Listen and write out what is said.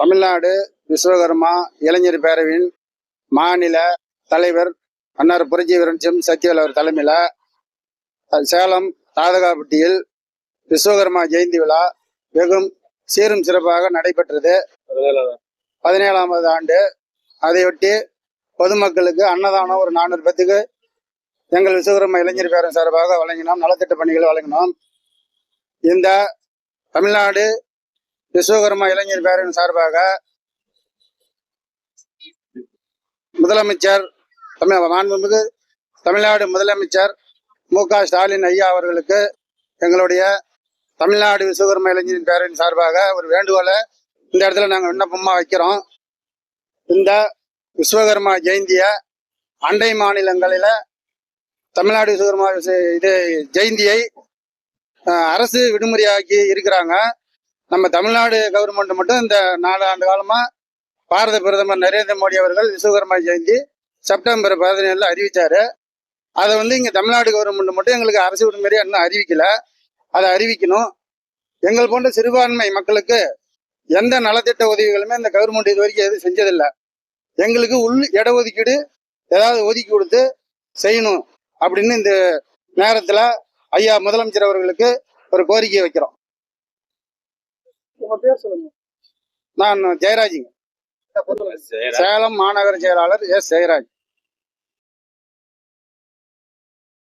தமிழ்நாடு விஸ்வகர்மா இளைஞர் பேரவையின் மாநில தலைவர் அன்னார் புரட்சிவரன் செம் சத்யவேல் அவர் தலைமையில் சேலம் தாதகாப்பட்டியில் விஸ்வகர்மா ஜெயந்தி விழா வெகும் சீரும் சிறப்பாக நடைபெற்றது. பதினேழாவது ஆண்டு. அதையொட்டி பொதுமக்களுக்கு அன்னதானம் ஒரு நானூறு பேத்துக்கு எங்கள் விஸ்வகர்மா இளைஞர் பேரன் சார்பாக வழங்கினோம். நலத்திட்ட பணிகள் வழங்கினோம். இந்த தமிழ்நாடு விஸ்வகர்மா இளைஞர் பேரின் சார்பாக முதலமைச்சர் தமிழ் மாண்புமிகு தமிழ்நாடு முதலமைச்சர் மு க ஸ்டாலின் ஐயா அவர்களுக்கு எங்களுடைய தமிழ்நாடு விஸ்வகர்மா இளைஞரின் பேரின் சார்பாக ஒரு வேண்டுகோளை இந்த இடத்துல நாங்கள் விண்ணப்பமாக வைக்கிறோம். இந்த விஸ்வகர்மா ஜெயந்தியை அண்டை மாநிலங்களில் தமிழ்நாடு விஸ்வகர்மா இது ஜெயந்தியை அரசு விடுமுறையாக்கி இருக்கிறாங்க. நம்ம தமிழ்நாடு கவர்மெண்ட் மட்டும் இந்த நாலு ஆண்டு காலமா பாரத பிரதமர் நரேந்திர மோடி அவர்கள் விஸ்வகர்மா ஜெயந்தி செப்டம்பர் பதினேழுல அறிவித்தார் அதை வந்து இங்க தமிழ்நாடு கவர்மெண்ட் மட்டும் எங்களுக்கு அரசு விடுமுறையா இன்னும் அறிவிக்கல. அதை அறிவிக்கணும். எங்கள் போன்ற சிறுபான்மை மக்களுக்கு எந்த நலத்திட்ட உதவிகளுமே இந்த கவர்மெண்ட் இது வரைக்கும் எதுவும் செஞ்சதில்லை. எங்களுக்கு உள் இடஒதுக்கீடு ஏதாவது ஒதுக்கி கொடுத்து செய்யணும் அப்படின்னு இந்த நேரத்தில் ஐயா முதலமைச்சர் அவர்களுக்கு ஒரு கோரிக்கை வைக்கிறோம். உங்க பேர் சொல்லுங்க. நான் ஜெயராஜுங்க. சேலம் மாநகர செயலாளர் எஸ் ஜெயராஜ்.